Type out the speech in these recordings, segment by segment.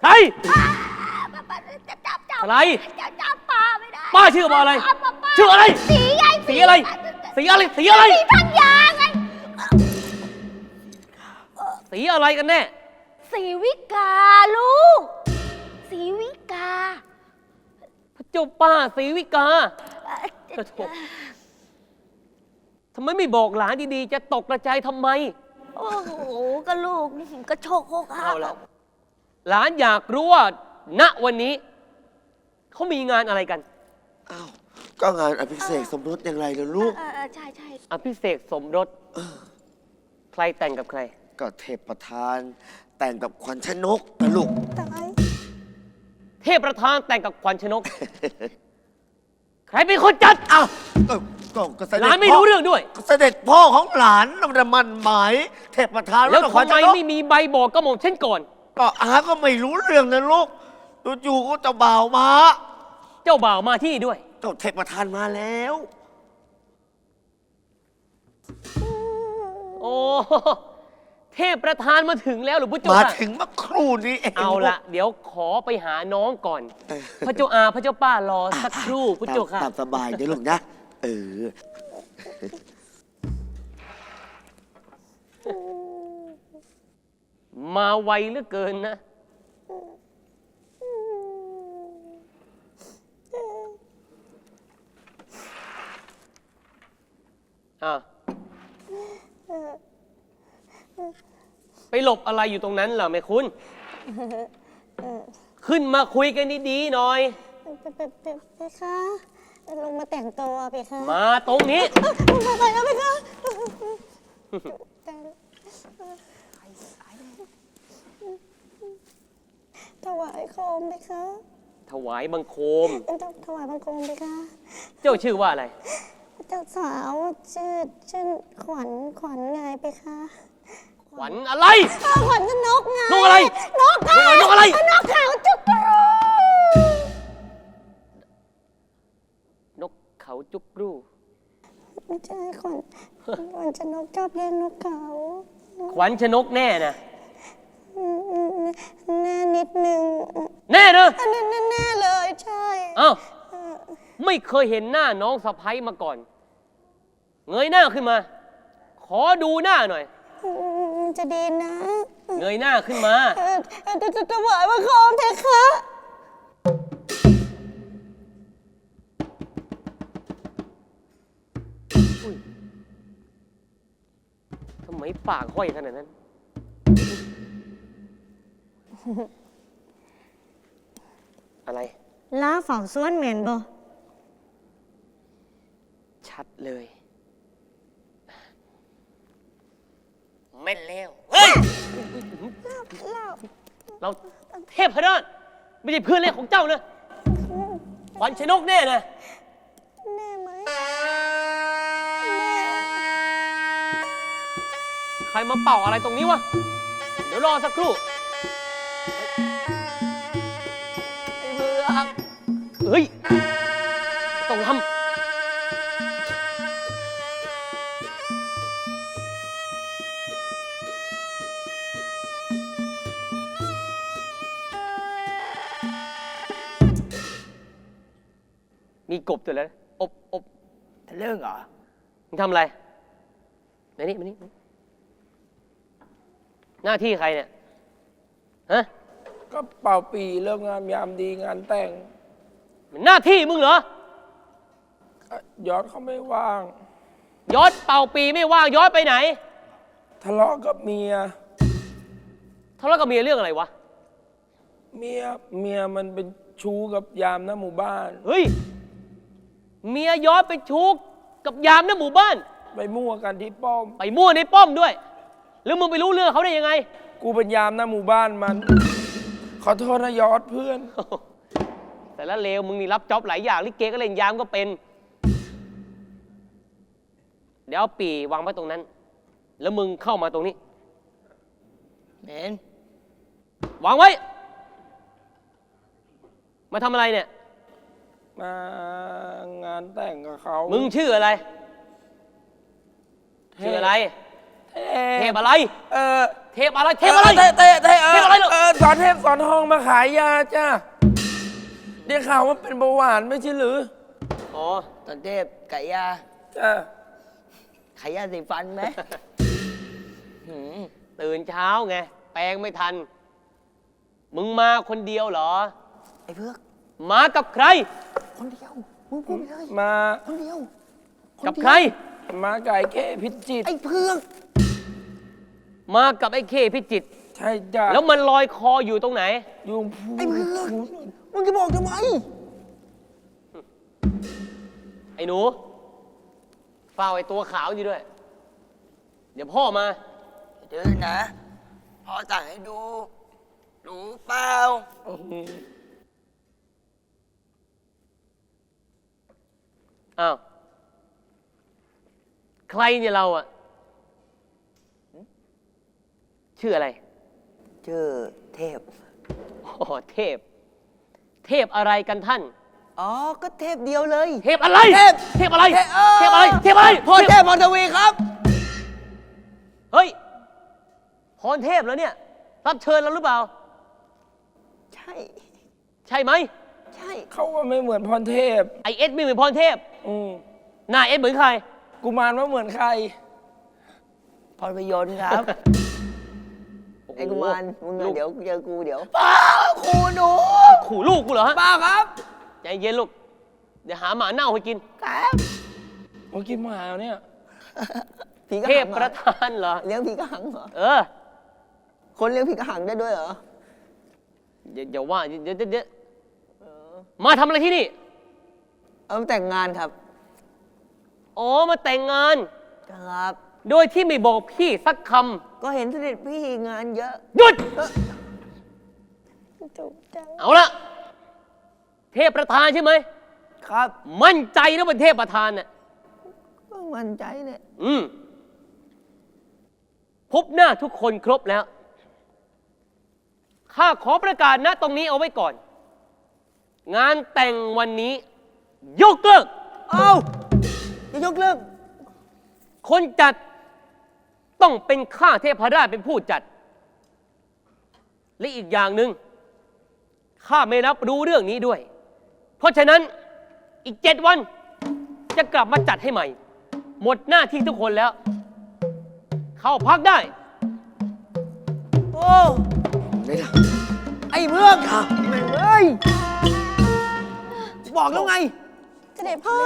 ใครจะจับจับอะไรจะจับป้าไม่ได้ป้าชื่อว่าอะไร ป้าป้าชื่ออะไร สีไงสีอะไร สีอะไร สีอะไร สีธัญญาไง สีอะไรกันแน่ สีวิกาลูก สีวิกา พระเจ้าป้าสีวิกาเอ่อกระโถกทำไมไม่บอกหลานดีๆ จะตกกระจายทำไม โอ้โหก็ลูกนี่กระโชกโคกหัเอากละ หลานอยากรู้ว่าณวันนี้ เขามีงานอะไรกัน อ้าวก็งานอภิเษกสมรสอย่างไรล่ะลูก เออเออใช่ใช่อภิเษกสมรส ใครแต่งกับใคร ก็เทพประธาน แต่งกับขวัญชนกนะลูก ตายเทพประธานแต่งกับขวัญชนก ใครเป็นคนจัดอ้าวก็ก็ก็เสหด็จลานไม่พ่รู้เรื่องด้วย ก็เสด็จพ่อของหลานน่ะมันหมาย เทพประธานแล้วกับขวัญทำชไมนกไม่มีใบบอกกระหม่อมเช่นก่อน ก็อาก็ไม่รู้เรื่องนะลูกจู่ๆก็เจะบ่าวมา เจ้าบ่าวมาที่นี่ด้วย เจ้าเทพประธานมาแล้ว โอ้เทพประธานมาถึงแล้วหรือพระเจ้ามาค่ะถึงเมื่อครู่นี้เองเอาละเดี๋ยวขอไปหาน้องก่อน พระเจ้าอาพระเจ้าป้ารอสักครู่พระเจ้าค่ะ ตามสบายเดี๋ยวลูกนะ เออ มาไวเหลือเกินนะ อะ ไปหลบอะไรอยู่ตรงนั้นเหรอแม่คุณ ขึ้นมาคุยกันดีๆหน่อย ไปไปไปไปคะลงมาแต่งตัวไปคะมาตรงนี้มาไปแล้วไปคะแต่งถ วายโคมไปคะถวายบังคมถวายบังคมไปคะเจ้าชื่อว่าอะไร เจ้าสาวชื่อชื่อขวัญขวัญไงไปคะขวัญอะไรอ้าวขวัญจะนกไงนกอะไร นกไงนกอะไร นกขาวจุกกรูนกเขาจุกรูไม่ใช่ขวัญขวัญจะนกชอบเลี้ยงนกเขา ขวัญชนกแน่นะอืมอืมแน่ นิดนึงแน่เนอะอันนั้นแน่ๆเลยใช่อ้าวไม่เคยเห็นหน้าน้องสะพ้ยมาก่อน เงยหน้าขึ้นมา ขอดูหน้าหน่อย อืมจะดีนะเงยหน้าขึ้นมา เออเออจะจะถวายบังคมเถอะคะทำไมปากห้อยขนาดนั้น อะไร ล้าเฝ้าสวนเหม็นบ่ชัดเลยแม่นแล้วเฮ้ย เราเทพพระไม่ใช่เพื่อนเล่นของเจ้านะขวัญชนกแน่นะ แน่ไหมใครมาเป่าอะไรตรงนี้วะ เดี๋ยวรอสักครู่ เฮ้ยต้องทำมีกบตัวแล้วนะอบอบเรื่องเหรอ มึงทำอะไรมานี่มานี่มานี่ หน้าที่ใครเนี่ย ฮะ ก็เป่าปีเรื่องงามยามดีงานแต่ง มันหน้าที่มึงเหรออะยอดเขาไม่ว่าง ยศเป่าปีไม่ว่างยศไปไหน ทะเลาะกับเมีย ทะเลาะกับเมียเรื่องอะไรวะ เมียเมียมันเป็นชู้กับยามหน้าหมู่บ้าน เฮ้ย เมียยศไปชุกกับยามหน้าหมู่บ้าน ไปมั่วกันที่ป้อม ไปมั่วในป้อมด้วย แล้วมึงไปรู้เรื่องเขาได้ยังไง กูเป็นยามหน้าหมู่บ้านมัน ขอโทษนะยอดเพื่อน แต่ละเลวมึงนี่รับจ็อบหลายอย่างลิเกก็เล่นยามก็เป็น เดี๋ยวเอาปีวางไว้ตรงนั้น แล้วมึงเข้ามาตรงนี้เห็นวางไว้ มาทำอะไรเนี่ย มางานแต่งกับเขามึงชื่ออะไร ชื่ออะไร เทเทพพอะไร เออเทพอะไร เทพอะไร เทพเทพเออเทพอะไรลูก เออสอนเทพสอนอนทองมาขายยาจ้า ได้ข่าวว่าเป็นเบาหวานไม่ใช่หรืออ๋อตอนเทพไก่ยาจ้าไข่ยาสีฟันไหม หืมตื่นเช้าไง แปลงไม่ทัน มึงมาคนเดียวเหรอ ไอ้เพือกมากับใคร คนเดียวมึงพูดไปเลยมาคนเดียวกับใคร มาไก่แค่พิจิตรไอ้เพือกมากับไอ้เคพิจิตร ใช่จ้าแล้วมันลอยคออยู่ตรงไหน ยุงพูไอ้เพือกมึงจะบอกทำไม ไอ้หนูเฝ้าไอ้ตัวขาวอยู่ด้วย เดี๋ยวพ่อมาเดินนะพ่อสั่งให้ดูรู้เปล่า อ้าว ใครเนี่ยเราอะชื่ออะไร ชื่อเทพอ๋อเทพ เทพอะไรกันท่าน อ๋อ ก็เทพเดียวเลย เทพอะไร เทพเทพอะไรเทพเออเทพอะไร เทพอะไรพ่อเทพพรทวีครับ เฮ้ย พรเทพแล้วเนี่ย รับเชิญแล้วหรือเปล่า ใช่ ใช่ไหม ใช่ เขาว่าไม่เหมือนพรเทพ ไอเอสไม่เหมือนพรเทพ อืมหน้าเอสเหมือนใคร กุมารว่าเหมือนใคร พรประโยชน์ครับ ไอ้กุมารมึงอะลูกเดี๋ยวเจอกูเดี๋ยวป้าครูหนูขู่ลูกกูเหรอฮะป้าครับใจเย็นลูก เดี๋ยวหาหมาเน่าให้กินครับเมื่อกี้มาเนี่ย ผีกระเทหัพงประเหรอธานเหรอ เลี้ยงผีกระหังเหรอเออคนเลี้ยงผีกระหังได้ด้วยเหรออย่าอย่าว่าเดี๋ยวเดี๋ยวเดี๋ยวมาทำอะไรที่นี่ เอามาแต่งงานครับ อ๋อ มาแต่งงาน ครับ โดยที่ไม่บอกพี่สักคก็เห็นเสด็จพี่งานเยอะำหยุด จุกจังเอาละเทพประธานใช่ไหม ครับ มั่นใจนะเป็นเทพประธานน่ะ ก็มั่นใจเนี่ยอืม พบหน้าทุกคนครบแล้ว ข้าขอประกาศณตรงนี้เอาไว้ก่อน งานแต่งวันนี้ ยกเลิก เอาจะยกเลิกคนจัด ต้องเป็นข้าเทพราชเป็นผู้จัด และอีกอย่างหนึ่งข้าไม่รับรู้เรื่องนี้ด้วย เพราะฉะนั้นอีกเจ็ดวันจะกลับมาจัดให้ใหม่ หมดหน้าที่ทุกคนแล้ว เข้าพักได้ โอ้ไอ้เมืองแม่งเอ้ยบอกแล้วไงเส ด็จพ่อ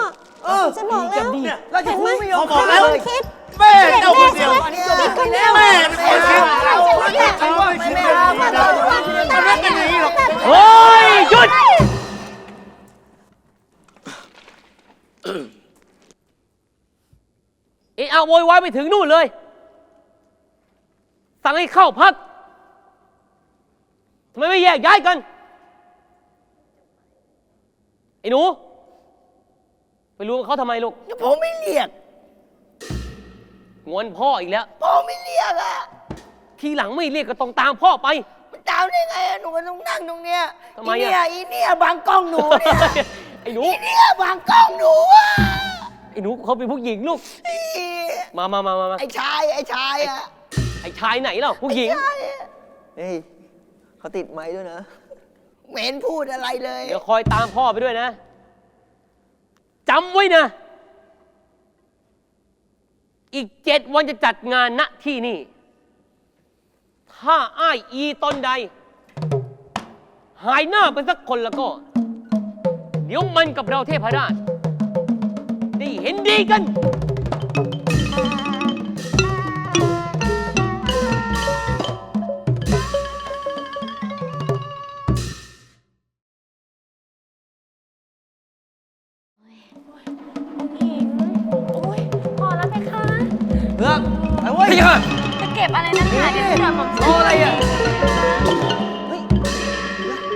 เออฉันบอกแล้วเราจะเห็นไหมไม่ยอมบอกแล้วเลยคิดแม่เจ้าคนเดียวติดกันแล้วแม่เป็นคนคิดเราฉันว่าไม่คิดไม่ได้ไม่ได้มันไม่เป็นอย่างนี้หรอกเฮ้ยหยุดเอะอะโวยวายไปถึงนู่นเลย สั่งให้เข้าพักทำไมไม่แยกย้ายกัน ไอ้หนู ไปรู้กับเขาทำไมลูกผมไม่เรียกงวนพ่ออีกแล้วผมไม่เรียกอะทีหลังไม่เรียกก็ต้องตามพ่อไป มันตามได้ไงอะหนูมันต้องนั่งตรงเนี้ยทำไมอีอะ เนี่ยอีเนี่ยบางกล้องหนูเนี่ยไอ้หนูอีเนี่ยบางกล้องหนูอะไอ้หนูเขาเป็นผู้หญิงลูก อีมามามามามาไอ้ชายไอ้ชายอะไอ้ชายไหนเล่าผู้หญิงชายอะเฮ้ยเขาติดไม้ด้วยนะเหม็นพูดอะไรเลย เดี๋ยวคอยตามพ่อไปด้วยนะ จำไว้นะ อีกเจ็ดวันจะจัดงานณที่นี่ ถ้าอ้ายอีตนใด หายหน้าไปสักคนแล้วก็ เดี๋ยวมันกับเราเทพราชได้เห็นดีกัน เพื่อนไปเว้ยพี่ค่ะจะเก็บอะไรนักหนาเดี๋ยวจะแบบผมรออะไรอะเฮ้ย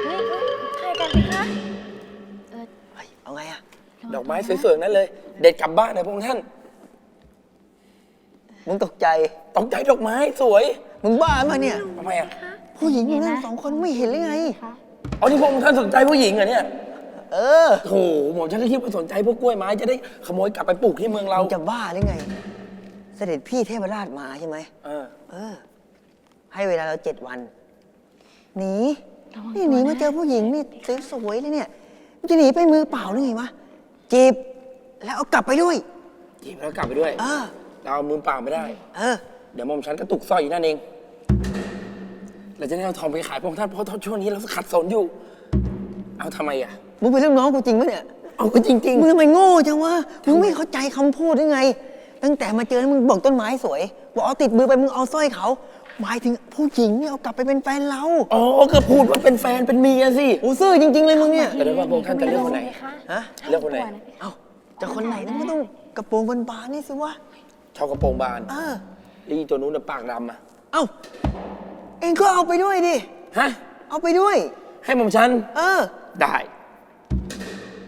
เฮ้ยใครกันไหมคะเฮ้ยเอาไงอะดอกไม้สวยๆนั่นเลย เด็ดกลับบ้านนะพวกท่าน มึงตกใจ ตกใจดอกไม้สวยมึงบ้ามาเนี่ย ทำไมอะผู้หญิงอยู่นั่นสองคนไม่เห็นหรือไงอ๋อนี่พวกท่านสนใจผู้หญิงเหรอเนี่ยเออโอ้โหหมอฉันก็คิดว่าสนใจพวกกล้วยไม้จะได้ขโมยกลับไปปลูกที่เมืองเรา มึงจะบ้าหรือไงเสด็จพี่เทพราชมาใช่ไหม เออ เออ ให้เวลาเราเจ็ดวัน หนีนี่หนีมาเจอผู้หญิงนี่สวยๆเลยเนี่ยมันจะหนีไปมือเปล่าหรือไงวะ จีบ แล้วเอากลับไปด้วยจีบแล้วกลับไปด้วย เออ เราเอามือเปล่าไม่ได้ เออ เดี๋ยวหมอมฉันกระตุกสร้อยอยู่นั่นเอง เราจะได้เอาทองไปขายพระองค์ท่านเพราะช่วงนี้เราขัดสนอยู่ เอาทำไมอะ มึงเป็นลูกน้องกูจริงปะเนี่ย เอาก็จริง มึงทำไมโง่จังวะ มึงไม่เข้าใจคำพูดได้ไง ตั้งแต่มาเจอมึงบอกต้นไม้สวย บอกเอาติดมือไปมึงเอาสร้อยเขา หมายถึงผู้หญิงเนี่ยเอากลับไปเป็นแฟนเราๆอ๋อก็พูดว่าเป็นแฟนเป็นเมียสิโอ้ซื่อจริง ๆ เลยมึงเนี่ย แต่เดี๋ยวว่าพระองค์ท่านจะเลือกคนไหน ฮะ เลือกคนไหน เอ้าจะคนไหนนั่นก็ต้องกระโปรงบานๆนี่สิวะ ชอบกระโปรงบานเออ แล้วอีตัวนู้นน่ะปากดำอะ เอ้า เองก็เอาไปด้วยดิ ฮะ เอาไปด้วย ให้หม่อมฉัน เออ ได้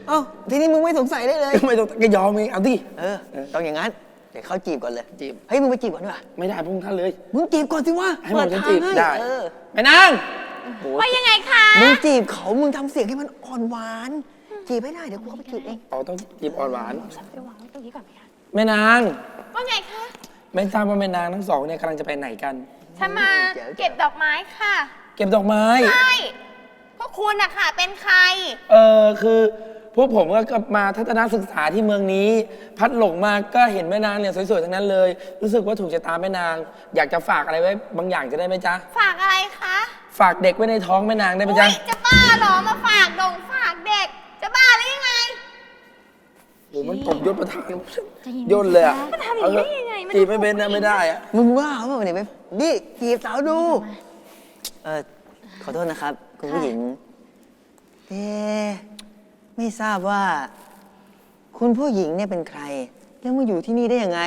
เอ้าทีนี้มึงไม่สงสัยได้เลยก็ไม่ต้องก็ยอมเองเอาดิ เออ ต้องอย่างนั้น เดี๋ยวเขาจีบก่อนเลยจีบ เฮ้ยมึงไปจีบก่อนดีกว่าไม่ได้พระองค์ท่านเลย มึงจีบก่อนสิวะให้หม่อมฉันเปิจีบทางให้ได้เออแม่นางว่ายังไงคะ มึงจีบเขามึงทำเสียงให้มันอ่อนหวาน จีบไม่ได้เดี๋ยวกูเข้าไปจีบเองอ๋อต้องจีบอ่อนหวานไปวางไว้ตรงนี้ก่อนไหมคะ แม่นาง ว่าไงคะ ไม่ทราบว่าแม่นางทั้งสองเนี่ยกำลังจะไปไหนกัน ฉันมาเก็บดอกไม้ค่ะ เก็บดอกไม้ ใช่ พวกคุณอะค่ะ เป็นใคร เออคือ พวกผมก็มาทัศนศึกษาที่เมืองนี้ พัดหลงมาก็เห็นแม่นางเนี่ยสวยๆทั้งนั้นเลย รู้สึกว่าถูกชะตาแม่นาง อยากจะฝากอะไรไว้บางอย่างจะได้ไหมจ๊ะ ฝากอะไรคะฝากเด็กไว้ในท้องแม่นางได้ไหมอุ๊จ๊ะยจะบ้าเหรอ มาฝากดงฝากเด็ก จะบ้าหรือยังไง โอ้มันตบยศประธานย่นเลยอะมันทำอย่างนี้ได้ยังไงมัน จีบไม่เป็นนะไม่ได้อะมึงว่าเขาเปล่าเนี่ยไปนี่จีบสาวดู เออขอโทษนะครับ คุณผู้หญิงเอ๊ะ ไม่ทราบว่า คุณผู้หญิงเนี่ยเป็นใคร แล้วมาอยู่ที่นี่ได้ยังไง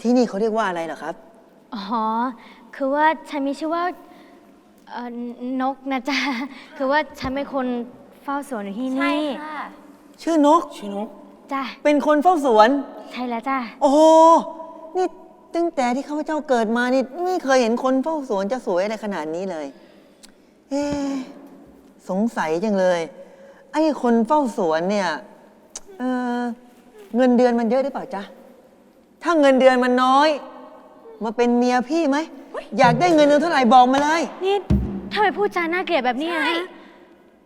ที่นี่เขาเรียกว่าอะไรเหรอครับ อ๋อ คือว่าฉันมีชื่อว่าเอ่อนกนะจ๊ะ คือว่าฉันเป็นคนเฝ้าสวนอยู่ที่ใช่นี่ค่ะ ชื่อนก ชื่อนก จ้ะเป็นคนเฝ้าสวน ใช่แล้วจ้ะ โอ้โหนี่ตั้งแต่ที่ข้าพเจ้าเกิดมานี่ไม่เคยเห็นคนเฝ้าสวนจะสวยอะไรขนาดนี้เลย เอ๊ะสงสัยจังเลย ไอ้คนเฝ้าสวนเนี่ยเออเงินเดือนมันเยอะหรือเปล่าจ๊ะ ถ้าเงินเดือนมันน้อย มาเป็นเมียพี่ไหม อยากได้เงินเดือนเท่าไหร่บอกมาเลยนี่ทำไมพูดจาน่าเกลียดแบบนี้อะฮะ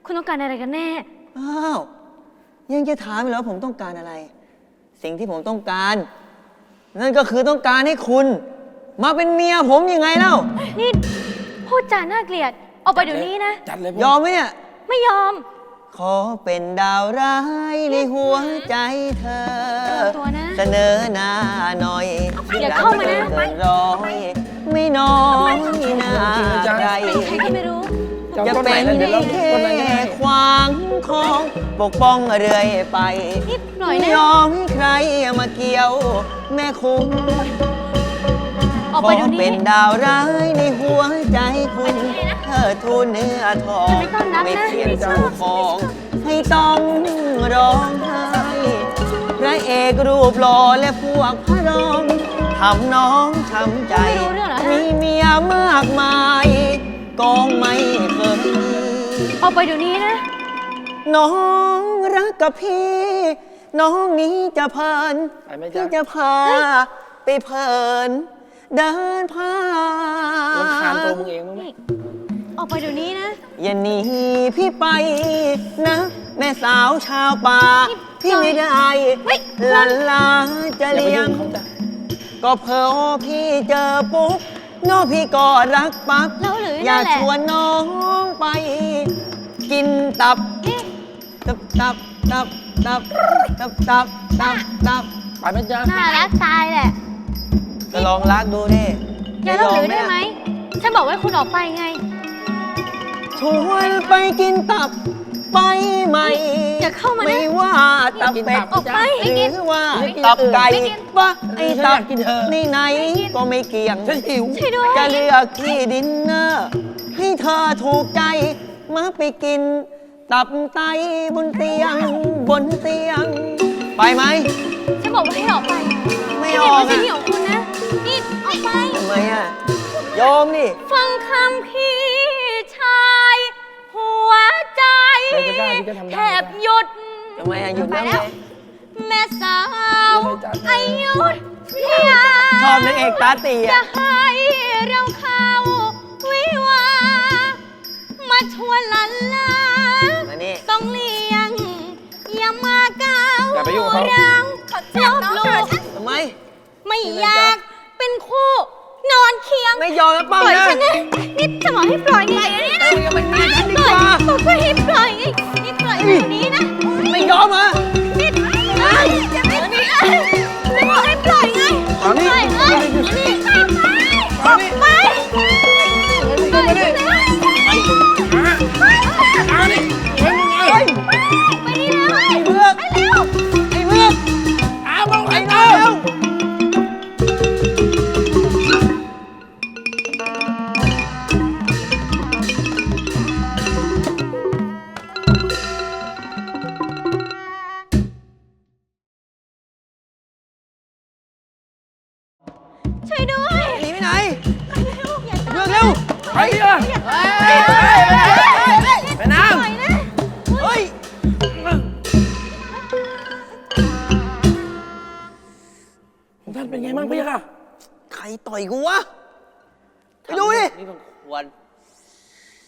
คุณต้องการอะไรกันแน่ อ้าวยังจะถามอีกเหรอว่าผมต้องการอะไร สิ่งที่ผมต้องการ นั่นก็คือต้องการให้คุณ มาเป็นเมียผมยังไงเล่า นี่พูดจาน่าเกลียด ออกไปเดี๋ยวนี้นะ จัดเลยยอมไหมเนี่ย ไม่ยอม ขอเป็นดาวร้ายในหัวใจเธอ ตัวนะ เสนอหน้าหน่อยอย่าเข้ามานะ เกินร้อย ไม่น้อยหน้าใครเป็นใครก็ไม่รู้ จะจะต้นไหนเป็นแล้วเดี๋ยวเราแค่ต้นไหนกันแน่ขวางของปกป้องเรื่อยไปนิดหน่อยไม่นะยอมให้ใครมาเกี่ยว แม่คุณออกไปเดี๋ยวเป็นี้นดาวร้ายในหัวใจคุณ เธอทูลเนื้อทองไม่ต้อนรับนะไม่เทียมเจ้าของ ให้ต้องร้องไห้พระเอกรูปหล่อและพวกพระรองทำน้องช้ำใจ ไม่รู้เรื่องเหรอฮะ มีเมียมากมาย กองไม่เคยมีออกไปเดี๋ยวนี้นะ น้องรักกับพี่ น้องนี้จะเพลินไปไหมจ๊ะ พี่จะพาไปเพลิน เดินผ่ารำคาญตัวมึนงเองมั้งไหมนี่ ออกไปเดี๋ยวนี้นะ อย่าหนีพี่ไปนะ แม่สาวชาวป่าพี่ไม่ได้เฮ้ยลันลาจะอย่าไปเลี้ยยุ่งงเขาจ้ะก็เพอพี่เจอปุ๊บน้องพี่ก็รักปั๊บแล้วหรืออยากนั่นแหละ ชวนน้องไป กินตับ เอ๊ะ ตับตับตับตับตับตับตับตับไปไหมจ๊ะน่ารักตายแหละก็ลองรักดูดิอย่าเล่าหรือได้ไหม ฉันบอกให้คุณออกไปไง ชวนไปกินตับไปไหมอย่าเข้ามานะไม่ว่าตับเป็ดออกไปหรือว่าไม่กินตับไก่ไม่กินว่าไอ้ตับฉันอยากกินเธอนี่ไหนก็ไม่เกี่ยงฉันหิวช่วยด้วย จะเลือกที่ดินเนอร์ให้เธอถูกใจมาไปกิน ตับไตบนเตียง บนเตียง ไปไหม ฉันบอกว่าให้ออกไปไม่นี่ออกไม่ใช่อะที่ของคุณนะนี่ออกไปทำไมอะยอมนี่ ฟังคำพี่ ชาย หัวใจเราจหแทบหยุด ทำไมอะหยุดไปแล้ว แม่สาวอายุทยา ชอบนางเอกตาตีจะอะให้เราเข้าวิวามาชวนลานลาต้องเลี้ยง อย่ามาเก้าวอย่าไปงชอบลบหลู่ทำไม ไม่อยากเป็นคู่ นอนเคียงไม่ยอมนะป้อมปล่อยนะฉันนะนี่จะบอกให้ปล่อยไงนะเอออย่าเป็นเมียฉันดีปกล่อยว่าบอกว่าให้ปล่อยไงนี่ปล่อยแบบนี้นะไม่ยอมเหรอนี่เอ้ยจะไม่นี่เอ้ยจะบอกให้ปล่อยไงตอนนี้ปล่อยเอ้ยนี่ออกไปออกไปเอาดิเฮ้ยมึงเ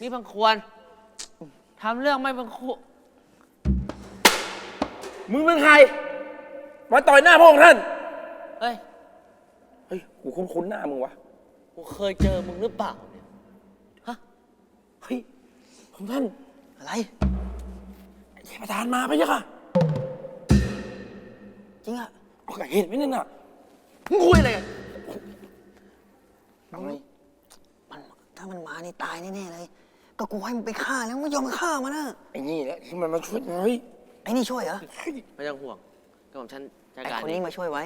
นี่บังควรทำเรื่องไม่บังควรมึงเป็นใคร มาต่อยหน้าพระองค์ท่าน เฮ้ย เฮ้ย กูคุ้นๆหน้ามึงวะ กูเคยเจอมึงหรือเปล่าเนี่ย ฮะ เฮ้ยของท่าน อะไรไอ้เทพประธานมาพี่ค่ะ จริงอะโอเคเห็นไหมนั่นน่ะมึงคุยอะไรกันเอาไงมันถ้ามันมานี่ตายแน่ๆเลย ก็กูให้มันไปฆ่าแล้วไม่ยอมไปฆ่ามันนะไอ้นี่แหละที่มันมาช่วยเฮ้ยไอ้นี่ช่วยเหรอไม่ต้องห่วงก็ผมฉันจัดไอ้การคนเอนี้งมาช่วยไว้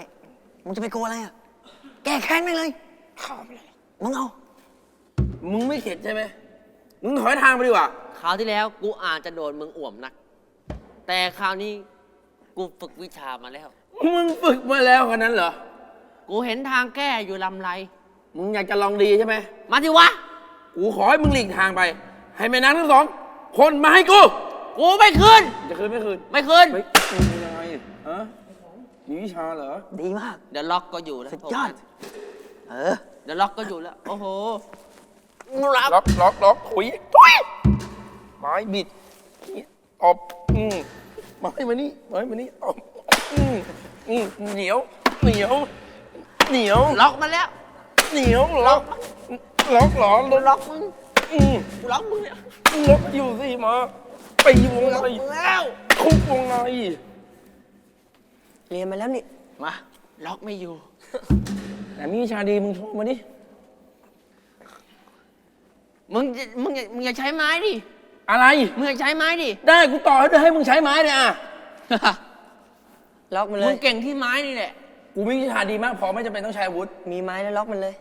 มึงจะไปกลัวอะไรอะแก้แค้นไปเลย ข้ามเลยมึงเอา มึงไม่เข็ดใช่ไหมมึงถอยทางไปดีกว่าคราวที่แล้วกูอาจจะโดนมึงอ่วมนัก แต่คราวนี้กูฝึกวิชามาแล้ว มึงฝึกมาแล้วคนนั้นเหรอกูเห็นทางแก้อยู่ลำไร มึงอยากจะลองดีใช่ไหมมาดิวะ กูขอให้มึงหลีกทางไป ให้แม่นางทั้งสอง คนมาให้กู กูไม่คืน จะคืนไม่คืนไม่คืน เฮ้ยมึงยังไงฮะมีวิชาเหรอ ดีมาก เดี๋ยวล็อกก็อยู่แล้วสุดยอด เออ เดี๋ยวล็อกก็อยู่แล้ว โอ้โหรับล็อกล็อกล็อกถุยถุยไม้บิดนี่ตบอืมไม้มานี่ไม้มานี่ตบอืมอืมเหนียว เหนียว เหนียว ล็อกมาแล้ว เหนียวล็อกล็อกเหรอกูล็อกมึง อืมกูล็อกมึงเนี่ยล็อกอยู่สิมาไปวงในแล้ว คุกวงในเรียนมาแล้วนี่ มา ล็อกไม่อยู่ แต่มีวิชาดีมึงโทรมาดิมึงจะมึงอย่ามึงอย่าใช้ไม้ดิ อะไร มึงอย่าใช้ไม้ดิ ได้กูต่อให้ด้วยให้มึงใช้ไม้เนี่ยอะล็อกมันเลมึยงเก่งที่ไม้นี่แหละ กูมีวิชาดีมากพอไม่จำเป็นต้องใช้อาวุธมีไม้แล้วล็อกมันเลย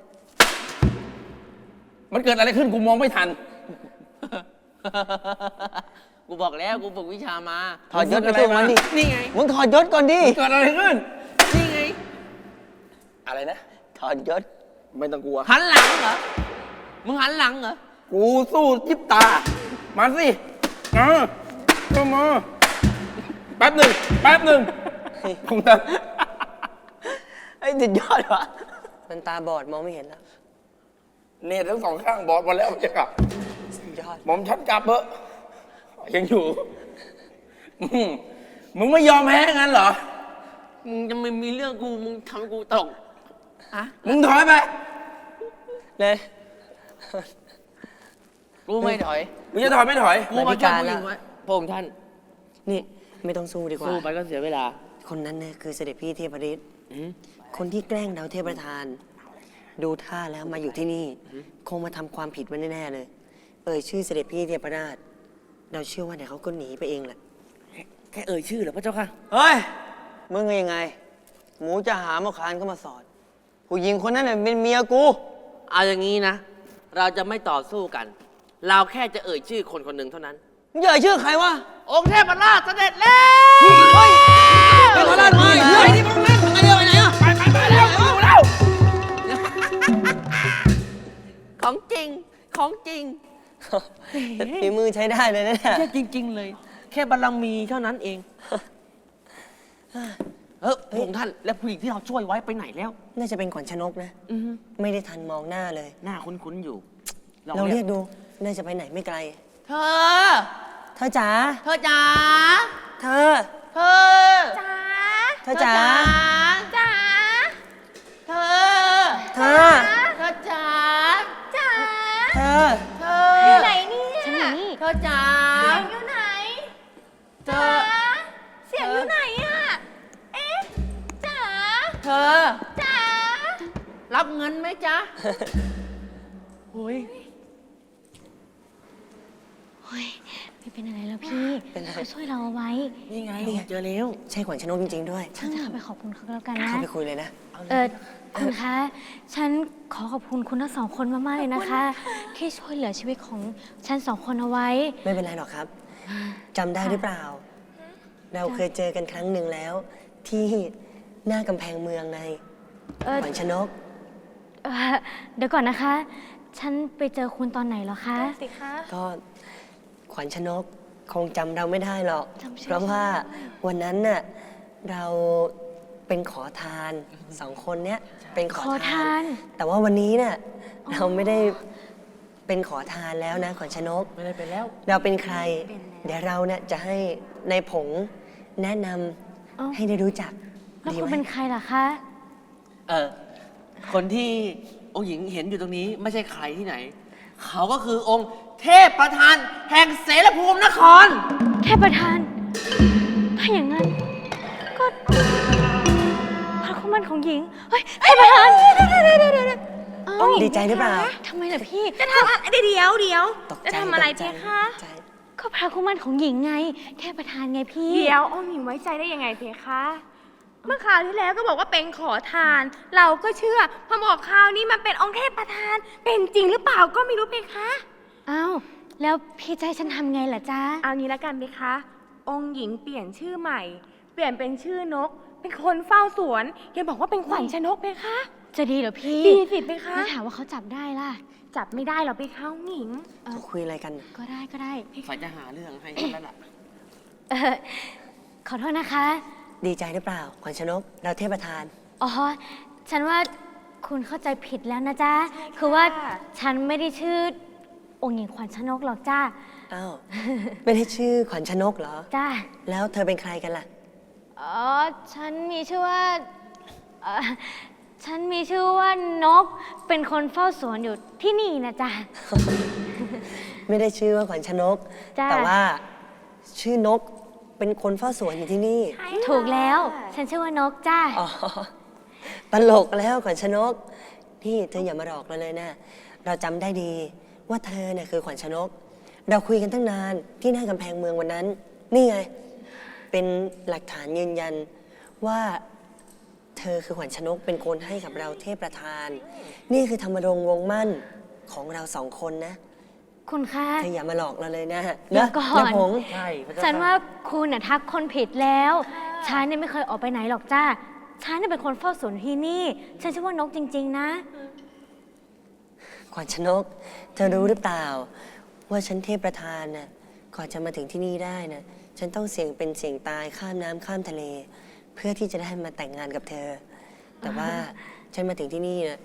มันเกิดอะไรขึ้นกูมองไม่ทัน กูบอกแล้วกูฝึกวิชามา ถอดยศไปสู้มันดิ นี่ไง มึงถอดยศก่อนดิ เกิดอะไรขึ้น นี่ไง อะไรนะ ถอดยศ ไม่ต้องกลัว หันหลังเหรอ มึงหันหลังเหรอ กูสู้ยิบตา มาสิมาก็มา แป๊บหนึ่ง แป๊บหนึ่งผมนะไอ้ยสุดยอดวะมันตาบอดมองไม่เห็นแล้ว เนตทั้งสองข้างบอดหมาแล้วจะกลับสุดยอดหมอมชัดกลับเถอะยังอยู่อืมมึงไม่ยอมแพ้งั้นเหรอ มึงจะไม่มีเรื่องกู มึงทำให้กูตกอะมึงถอยไป เลย กูไม่ถอย มึงจะถอยไม่ถอย กูมาช่วยผู้หญิงไว้พระองค์ท่าน นี่ไม่ต้องสู้ดีกว่า สู้ไปก็เสียเวลา คนนั้นเนี่ยคือเสด็จพี่เทพฤทธิ์คนที่แกล้งดาวเทพประธาน ดูท่าแล้วมาอยู่ที่นี่ คงมาทำความผิดไว้แน่ๆเลย เอ่ยชื่อเสด็จพี่เทพราช เราเชื่อว่าเดี๋ยวเขาก็หนีไปเองแหละ แค่เอ่ยชื่อเหรอพระเจ้าค่ะ เฮ้ย มึงยังไง หมูจะหามาคานเข้ามาสอด ผู้หญิงคนนั้นน่ะเป็นเมียกู เอาอย่างนี้นะ เราจะไม่ต่อสู้กัน เราแค่จะเอ่ยชื่อคนคนหนึ่งเท่านั้น มึงเอ่ยชื่อใครวะ องค์เทพราชเสด็จแล้ว เฮ้ย เทพราชมาเฮ้ยนี่มึงเล่นมึงไอเดียว ฝีมือใช้ได้เลยนะเนี่ย แค่จริง ๆ เลย แค่บารมีเท่านั้นเอง เออพระองค์ท่าน แล้วผู้หญิงที่เราช่วยไว้ไปไหนแล้ว น่าจะเป็นขวัญชนกนะ อือฮึไม่ได้ทันมองหน้าเลย หน้าคุ้นๆอยู่เราเรียกดู น่าจะไปไหนไม่ไกล เธอ เธอจ๋า เธอจ๋า เธอ เธอจ้าเธอจ๋า จ๋าเธอจ๋า เธออยู่ไหนเนี่ยฉันอยู่นี่เสียงอยู่ไหนจ๋า เสียงอยู่ไหนอะเอ๊ะจ๋าเธอ จ๋ารับเงินไหมจ๊ะ โอ้ยไม่เป็นอะไรแล้วพี่เป็นไร เขาช่วยเราเอาไว้นี่ไงเจอแล้ว ใช่ขวัญชนกจริง ๆ ด้วย ฉันจะเข้าไปขอบคุณเขาก็แล้วกันนะ เข้าไปคุยเลยนะ เออ คุณคะ ฉันขอขอบคุณคุณทั้งสองคนมากๆเลยนะคะ ที่ช่วยเหลือชีวิตของฉันสองคนเอาไว้ ไม่เป็นไรหรอกครับจำได้หรือเปล่า เราเคยเจอกันครั้งหนึ่งแล้ว ที่หน้ากำแพงเมืองไงเออขวัญชนก เอ่อเดี๋ยวก่อนนะคะ ฉันไปเจอคุณตอนไหนเหรอคะ สิคะ ก็ขวัญชนกคงจำเราไม่ได้หรอก จำชื่อเพราะว่าวันนั้นน่ะเรา เป็นขอทานสองคนเนี้ยเป็นขอขอทาทาน น แต่ว่าวันนี้น่ะเราไม่ได้เป็นขอทานแล้วนะขวัญชนก ไม่ได้ไปแล้ว เราเป็นใคร เดี๋ยวเราเนี่ยจะให้ในายผงแนะนำอ๋อให้ได้รู้จักแล้วดีคุณไหมเป็นใครล่ะคะ เออคนที่องค์หญิงเห็นอยู่ตรงนี้ไม่ใช่ใครที่ไหน เขาก็คือองค์เทพประธานแห่งเสรภูมินครเทพประธาน ถ้าอย่างนั้น ก็พระคุ มันของหญิง เฮ้ยเทพประธานเอ้าดีใจหรือเปล่า ทำไมล่ะพี่ จะทำเดี๋ยวเดี๋ยวเดี๋ยวตกใจจะทำอะไรตกใจเพคะ ตกใจก็พระคุมันของหญิงไงเทพประธานไงพี่ เดี๋ยวองค์หญิงไว้ใจได้ยังไงเพคะ เมื่อคราวที่แล้วก็บอกว่าเป็นขอทาน เราก็เชื่อ พอบอกคราวนี้มันเป็นองค์เทพประธาน เป็นจริงหรือเปล่าก็ไม่รู้เพคะ อ้าว แล้วพี่ใจะให้ฉันทำไงล่ะจ๊ะ เอางี้ละกันเพคะ องค์หญิงเปลี่ยนชื่อใหม่ เปลี่ยนเป็นชื่อนก เป็นคนเฝ้าสวนอย่าบอกว่าเป็นขวัญชนกเพคะ จะดีเหรอพี่ดีสิเพคะแล้วถามว่าเขาจับได้ล่ะ จับไม่ได้หรอกเพคะองค์หญิงเขาคุยอะไรกันก็ได้ก็ได้ฝ่ายจะหาเรื่องให้แล้วล่ะเออขอโทษนะคะ ดีใจหรือเปล่า ขวัญชนก เราเทพประธาน อ๋อ ฉันว่าคุณเข้าใจผิดแล้วนะจ๊ะคือว่าฉันไม่ได้ชื่อองค์หญิงขวัญชนกหรอกจ้าอ้าว ไม่ได้ชื่อขวัญชนกเหรอ จ้าแล้วเธอเป็นใครกันล่ะ อ๋อ ฉันมีชื่อว่าเอ่อฉันมีชื่อว่านก เป็นคนเฝ้าสวนอยู่ที่นี่นะจ๊ะ ไม่ได้ชื่อว่าขวัญชนก จ้าแต่ว่าชื่อนกเป็นคนเฝ้าสวนอยู่ที่นี่ ถูกแล้ว ฉันชื่อว่านกจ้าอ๋อ ตลกแล้วขวัญชนก นี่เธออย่ามาหลอกเราเลยนะ เราจำได้ดีว่าเธอเนี่ยคือขวัญชนก เราคุยกันตั้งนานที่หน้ากำแพงเมืองวันนั้น นี่ไง เป็นหลักฐานยืนยันว่าเธอคือขวัญชนกเป็นคนให้กับเราเทพประธาน นี่คือธรรมรงค์วงมั่นของเราสองคนนะคุณคะเธออย่ามาหลอกเราเลยนะเดี๋ยวะก่อนนะผงใช่พระเจ้าฉันค่ะว่าคุณน่ะทักคนผิดแล้ว ฉันเนี่ยไม่เคยออกไปไหนหรอกจ้า ฉันเนี่ยเป็นคนเฝ้าสวนที่นี่ ฉันชื่อว่านกจริง ๆ นะ ขวัญชนก เธอรู้หรือเปล่า ว่าฉันเทพประธานน่ะก่อนจะมาถึงที่นี่ได้นะ ฉันต้องเสี่ยงเป็นเสี่ยงตายข้ามน้ำข้ามทะเล เพื่อที่จะได้มาแต่งงานกับเธอ แต่ว่าฉันมาถึงที่นี่นะ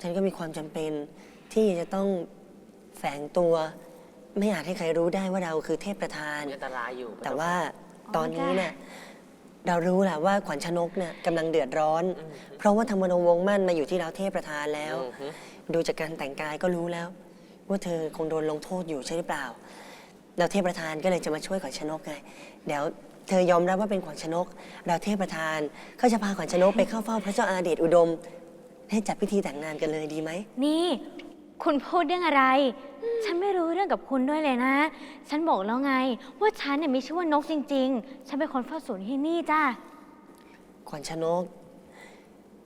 ฉันก็มีความจำเป็นที่จะต้องแฝงตัว ไม่อาจให้ใครรู้ได้ว่าเราคือเทพประธาน มีอันตรายอยู่แต่ว่าอ๋อตอนนี้จ้ะเนี่ยเรารู้แหละว่าขวัญชนกเนี่ยกำลังเดือดร้อน เพราะว่าธรรมรงค์วงมั่นมาอยู่ที่เราเทพประธานแล้ว อือฮึดูจากการแต่งกายก็รู้แล้ว ว่าเธอคงโดนลงโทษอยู่ใช่หรือเปล่า เราเทพประธานก็เลยจะมาช่วยขวัญชนกไงเดี๋ยวเธอยอมรับว่าเป็นขวัญชนก เราเทพประธานก็จะพาขวัญชนกไปเข้าเฝ้าพระเจ้าอาเดชอุดม ให้จัดพิธีแต่งงานกันเลยดีไหม นี่ คุณพูดเรื่องอะไร ฉันไม่รู้เรื่องกับคุณด้วยเลยนะ ฉันบอกแล้วไง ว่าฉันเนี่ยมีชื่อว่านกจริง ๆ ฉันเป็นคนเฝ้าสวนที่นี่จ้าขวัญชนก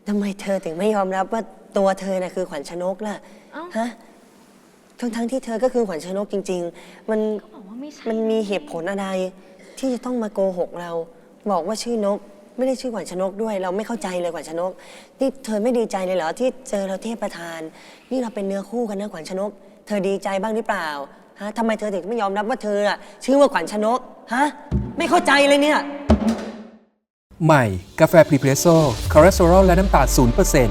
ทำไมเธอถึงไม่ยอมรับว่าตัวเธอน่ะคือขวัญชนกล่ะ เอ้า ฮะทั้ง ทั้งๆที่เธอก็คือขวัญชนกจริง ๆ มันบอกว่าไม่ใช่มันมีเหตุผลอะไร ที่จะต้องมาโกหกเรา บอกว่าชื่อนก ไม่ได้ชื่อขวัญชนกด้วย เราไม่เข้าใจเลยขวัญชนกนี่เธอไม่ดีใจเลยเหรอที่เจอเราเทพประธาน นี่เราเป็นเนื้อคู่กันนะขวัญชนก เธอดีใจบ้างหรือเปล่าฮะทำไมเธอถึงไม่ยอมรับว่าเธออะชื่อว่าขวัญชนกฮะไม่เข้าใจเลยเนี่ย ใหม่ กาแฟพรีเพรสโซ่คอเลสเตอรอลและน้ำตาล0%น